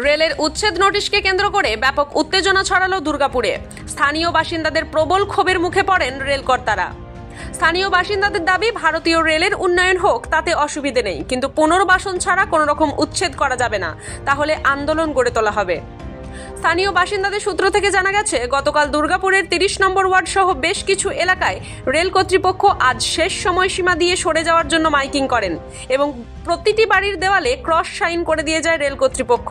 রেলের উচ্ছেদ নোটিশকে কেন্দ্র করে ব্যাপক উত্তেজনা ছড়ালো দুর্গাপুরে। স্থানীয় বাসিন্দাদের প্রবল ক্ষোভের মুখে পড়েন রেলকর্তারা। স্থানীয় বাসিন্দাদের দাবি, ভারতীয় রেলের উন্নয়ন হোক, তাতে অসুবিধে নেই। কিন্তু পুনর্বাসন ছাড়া কোনো রকম উচ্ছেদ করা যাবে না। তাহলে আন্দোলন গড়ে তোলা হবে। স্থানীয় বাসিন্দাদের সূত্র থেকে জানা গেছে, গতকাল দুর্গাপুরের তিরিশ নম্বর ওয়ার্ড সহ বেশ কিছু এলাকায় রেল কর্তৃপক্ষ আজ শেষ সময়সীমা দিয়ে সরে যাওয়ার জন্য মাইকিং করেন এবং প্রতিটি বাড়ির দেওয়ালে ক্রস সাইন করে দিয়ে যায় রেল কর্তৃপক্ষ।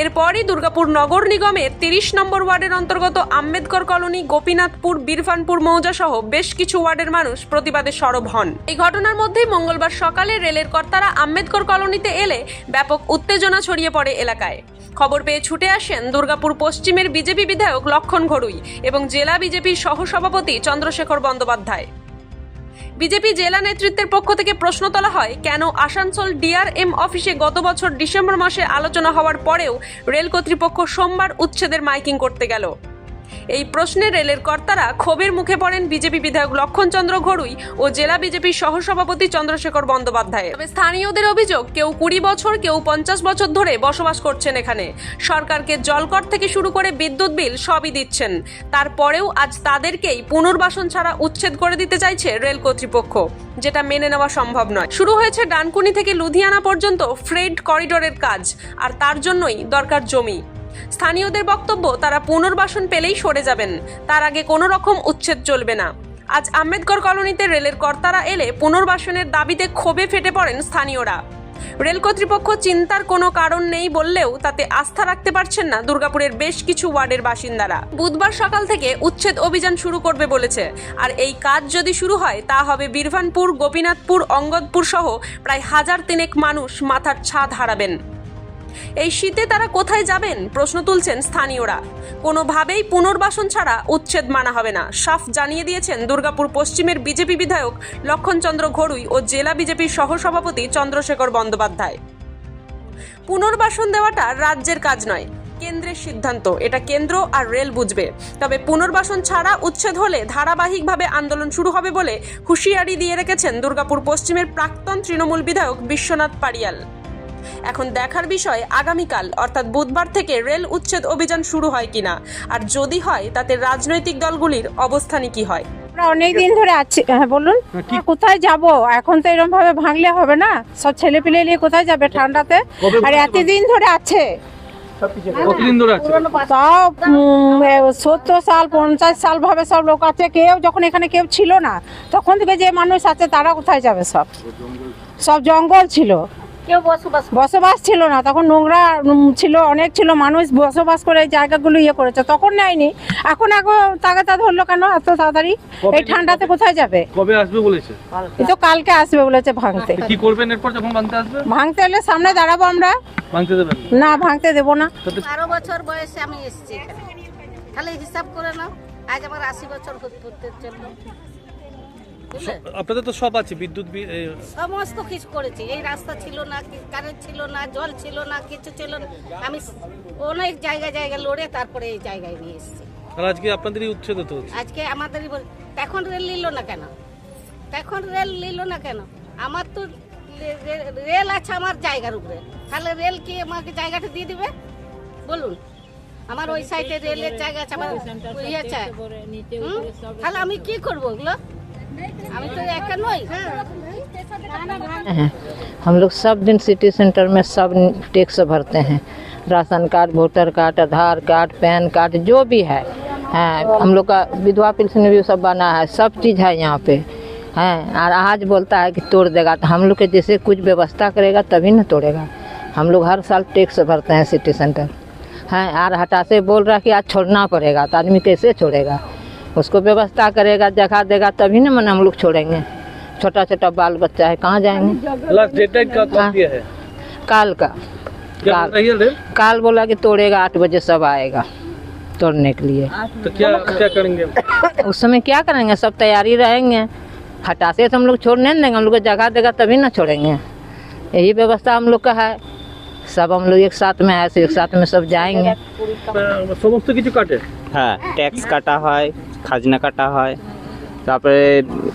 এরপরই দুর্গাপুর নগর নিগমের তিরিশ নম্বর ওয়ার্ডের অন্তর্গত আম্বেদকর কলোনি, গোপীনাথপুর বীরফানপুর মৌজা সহ বেশ কিছু ওয়ার্ডের মানুষ প্রতিবাদে সরব হন। এই ঘটনার মধ্যেই মঙ্গলবার সকালে রেলের কর্তারা আম্বেদকর কলোনিতে এলে ব্যাপক উত্তেজনা ছড়িয়ে পড়ে এলাকায়। খবর পেয়ে ছুটে আসেন দুর্গাপুর পশ্চিমের বিজেপি বিধায়ক লক্ষণ ঘড়ুই এবং জেলা বিজেপির সহসভাপতি চন্দ্রশেখর বন্দ্যোপাধ্যায়। বিজেপি জেলা নেতৃত্বের পক্ষ থেকে প্রশ্ন তোলা হয়, কেন আসানসোল ডিআরএম অফিসে গত বছর ডিসেম্বর মাসে আলোচনা হওয়ার পরেও রেল কর্তৃপক্ষ সোমবার উচ্ছেদের মাইকিং করতে গেল। এই প্রশ্নে রেলের কর্তারা ক্ষোভের মুখে পড়েন বিজেপি বিধায়ক লক্ষণচন্দ্র ঘড়ুই ও জেলা বিজেপির সহসভাপতি চন্দ্রশেখর বন্দ্যোপাধ্যায়। তবে স্থানীয়দের অভিযোগ, কেউ কুড়ি বছর, কেউ পঞ্চাশ বছর ধরে বসবাস করছেন এখানে। সরকারকে জলকর থেকে শুরু করে বিদ্যুৎ বিল সবই দিচ্ছেন। তারপরেও আজ তাদেরকেই পুনর্বাসন ছাড়া উচ্ছেদ করে দিতে চাইছে রেল কর্তৃপক্ষ, যেটা মেনে নেওয়া সম্ভব নয়। শুরু হয়েছে ডানকুনি থেকে লুধিয়ানা পর্যন্ত ফ্রেড করিডোরের কাজ, আর তার জন্যই দরকার জমি। স্থানীয়দের বক্তব্য, তারা পুনর্বাসন পেলেই সরে যাবেন। তার আগে কোনো রকম উচ্ছেদ চলবে না। আজ আম্বেদকর কলোনিতে রেলের কর্তারা এলে পুনর্বাসনের দাবিতে ক্ষোভে ফেটে পড়েন স্থানীয়রা। রেল কর্তৃপক্ষ চিন্তার কোনো কারণ নেই বললেও তাতে আস্থা রাখতে পারছেন না দুর্গাপুরের বেশ কিছু ওয়ার্ডের বাসিন্দারা। বুধবার সকাল থেকে উচ্ছেদ অভিযান শুরু করবে বলেছে। আর এই কাজ যদি শুরু হয়, তা হবে বীরভানপুর গোপীনাথপুর, অঙ্গদপুর সহ প্রায় হাজার তিনেক মানুষ মাথার ছাদ হারাবেন। এই শীতে তারা কোথায় যাবেন? প্রশ্ন তুলছেন স্থানীয়রা। কোনোভাবেই পুনর্বাসন ছাড়া উচ্ছেদ মানা হবে না। সাফ জানিয়ে দিয়েছেন দুর্গাপুর পশ্চিমের বিজেপি বিধায়ক লক্ষণচন্দ্র ঘড়ুই ও জেলা বিজেপির সহসভাপতি চন্দ্রশেখর বন্দ্যোপাধ্যায়। পুনর্বাসন দেওয়াটা রাজ্যের কাজ নয়, কেন্দ্রের সিদ্ধান্ত। এটা কেন্দ্র আর রেল বুঝবে। তবে পুনর্বাসন ছাড়া উচ্ছেদ হলে ধারাবাহিকভাবে আন্দোলন শুরু হবে বলে হুঁশিয়ারি দিয়ে রেখেছেন দুর্গাপুর পশ্চিমের প্রাক্তন তৃণমূল বিধায়ক বিশ্বনাথ পারিয়াল। এখন দেখার বিষয় আগামীকাল অর্থাৎ বুধবার থেকে রেল উচ্ছেদ অভিযান শুরু হয় কিনা? আর যদি হয় তাতে রাজনৈতিক দলগুলির অবস্থানই কি হয়? আমরা অনেক দিন ধরে আছি হ্যাঁ বলুন। কোথায় যাব? এখন তো এরকম ভাবে ভাঙলে হবে না। সব ছেলে পেলে নিয়ে কোথায় যাবে ঠান্ডাতে? আর এতদিন ধরে আছে। কতদিন ধরে আছে? সব সত্তর সাল পঞ্চাশ সাল ভাবে সব লোক আছে। কেউ যখন এখানে কেউ ছিল না তখন থেকে যে মানুষ আছে তারা কোথায় যাবে সব? সব জঙ্গল ছিল। কেউ বসবাস বসবাস ছিল না। তখন নোংরা ছিল অনেক ছিল মানুষ বসবাস করে এই জায়গাগুলো ইয়ে করেছে। তখন নেয়নি। এখন এখন তাগাতা ধরলো কেন? এত তাড়াতাড়ি? এই ঠান্ডাতে কোথায় যাবে? কবে আসবে বলেছে? এই তো কালকে আসবে বলেছে ভাঙতে। কি করবেন এরপর যখন ভাঙতে আসবে? ভাঙতে এলে সামনে দাঁড়াবো আমরা। ভাঙতে দেবেন না। ভাঙতে দেবো না। তাতে বারো বছর বয়সে আমি এসেছি তাহলে হিসাব করে নাও। আজ আমার আশি বছর হতে চলল আপনাদের তো সব আছে বিদ্যুৎ সমস্ত কিছু করেছি। এই রাস্তা ছিল না কারেন্ট ছিল না জল ছিল না কিছু ছিল না। আমি অনেক জায়গায় জায়গায় লড়ে তারপরে এই জায়গায় নিয়ে এসেছি। আজকে আপনাদেরই উচ্ছেদ হতে হচ্ছে। আজকে আমাদেরই বল- এখন রেল নিল না কেন? এখন রেল নিল না কেন? আমার তো রেল আছে আমার জায়গার উপরে। তাহলে রেল কি আমাকে জায়গাটা দিয়ে দিবে? বলুন। আমার ওই সাইডে রেলের জায়গা আছে আমার ইয়ে? তাহলে আমি কি করব ওগুলো তো हम लोग सब दिन सिटी सेंटर में सब टैक्स भरते हैं। Ration card voter card, Aadhaar card, PAN card, जो भी है। हैं, हम लोग का विधवा पेंशन भी सब बना है, सब चीज़ है यहाँ पे। हैं, और आज बोलता है कि तोड़ देगा तो हम लोग के जैसे कुछ व्यवस्था करेगा, तभी ना तोड़ेगा। हम लोग हर साल टैक्स भरते हैं सिटी सेंटर हैं, और हटा से बोल रहा कि आज छोड़ना पड़ेगा तो आदमी कैसे छोड़ेगा? उसको व्यवस्था करेगा जगह देगा तभी ना मन हम लोग छोड़ेंगे। छोटा छोटा बाल बच्चा है कहाँ जाएँगे? का है काल का। काल। काल बोला कि तोड़ेगा आठ बजे सब आएगा तोड़ने के लिए। तो क्या क्या करेंगे? उस समय क्या करेंगे? सब तैयारी रहेंगे। हटाते तो हम लोग छोड़ने देंगे हम लोग को जगह देगा तभी ना छोड़ेंगे। यही व्यवस्था हम लोग का है। सब हम लोग एक साथ में है एक साथ में सब जाएंगे সমস্ত কিছু কাটে হ্যাঁ ট্যাক্স কাটা হয় খাজনা কাটা হয় তারপরে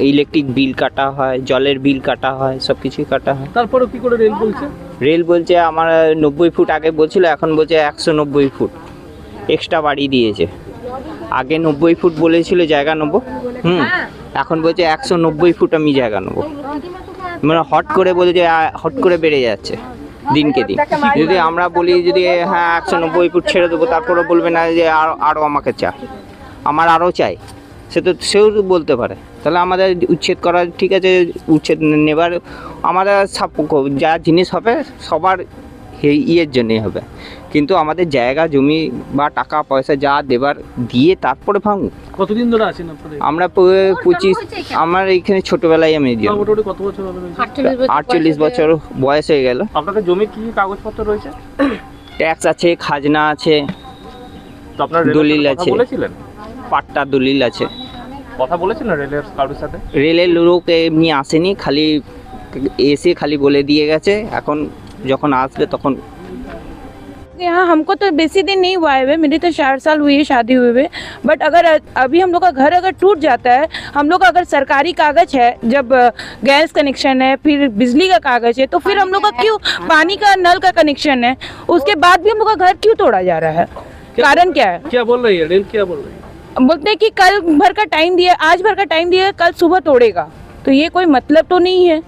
ইলেকট্রিক বিল কাটা হয় জলের বিল কাটা হয় সব কিছুই কাটা হয় তারপরে কি করে রেল বলছে রেল বলছে আমার নব্বই ফুট আগে বলছিল এখন বলছে একশো নব্বই ফুট এক্সট্রা বাড়িয়ে দিয়েছে আগে নব্বই ফুট বলেছিল জায়গা নেবো হুম এখন বলছে একশো নব্বই ফুট আমি জায়গা নেবো মানে হট করে বলে যে আ, হট করে বেড়ে যাচ্ছে দিনকে দিন। যদি আমরা বলি যদি হ্যাঁ একশো নব্বই ফুট ছেড়ে দেবো তারপরে বলবে না যে আরও আরও আমাকে চা আমার আরও চাই সে তো সেও বলতে পারে। তাহলে আমাদের উচ্ছেদ করা ঠিক আছে উচ্ছেদ নেবার আমাদের সাপ- যা জিনিস হবে সবার হে- ইয়ের জন্যই হবে। কিন্তু আমাদের জায়গা জমি বা টাকা পয়সা যা দেবার দিয়ে তারপরে ভাঙুক কতদিন ধরে আছেন আমরা পঁচিশ আমার এইখানে ছোটোবেলায় আমি কত বছর আটচল্লিশ বছর বয়স হয়ে গেল। আপনাদের জমি কি কি কাগজপত্র রয়েছে? ট্যাক্স আছে খাজনা আছে তো আপনার রেলের দলিল আছে। বলেছিলেন? পাট্টা দলিল আছে। কথা বলেছিলেন রেলের কারোর সাথে? রেলের লোক এমনি আসেনি খালি এসে খালি বলে দিয়ে গেছে। এখন যখন আসবে তখন यहाँ हमको तो बेसी दिन नहीं हुआ है वे मेरी तो चार साल हुई है शादी हुए हुए बट अगर अभी हम लोग का घर अगर टूट जाता है हम लोग का अगर सरकारी कागज है जब अ, गैस कनेक्शन है फिर बिजली का कागज है तो फिर हम लोग का क्यों पानी का नल का कनेक्शन है उसके बाद भी हम लोग का घर क्यों तोड़ा जा रहा है कारण क्या है क्या बोल रही है रेल क्या बोल रही है बोलते हैं कि कल भर का टाइम दिया आज भर का टाइम दिया कल सुबह तोड़ेगा तो ये कोई मतलब तो नहीं है।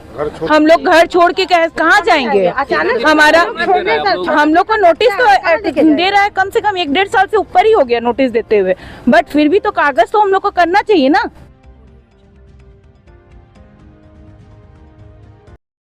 हम लोग घर छोड़ के कह- कहाँ जाएँगे? हमारा हम लोग को नोटिस तो दे रहा है कम से कम एक डेढ़ साल से ऊपर ही हो गया नोटिस देते हुए। बट फिर भी तो कागज़ तो हम लोग को करना चाहिए ना।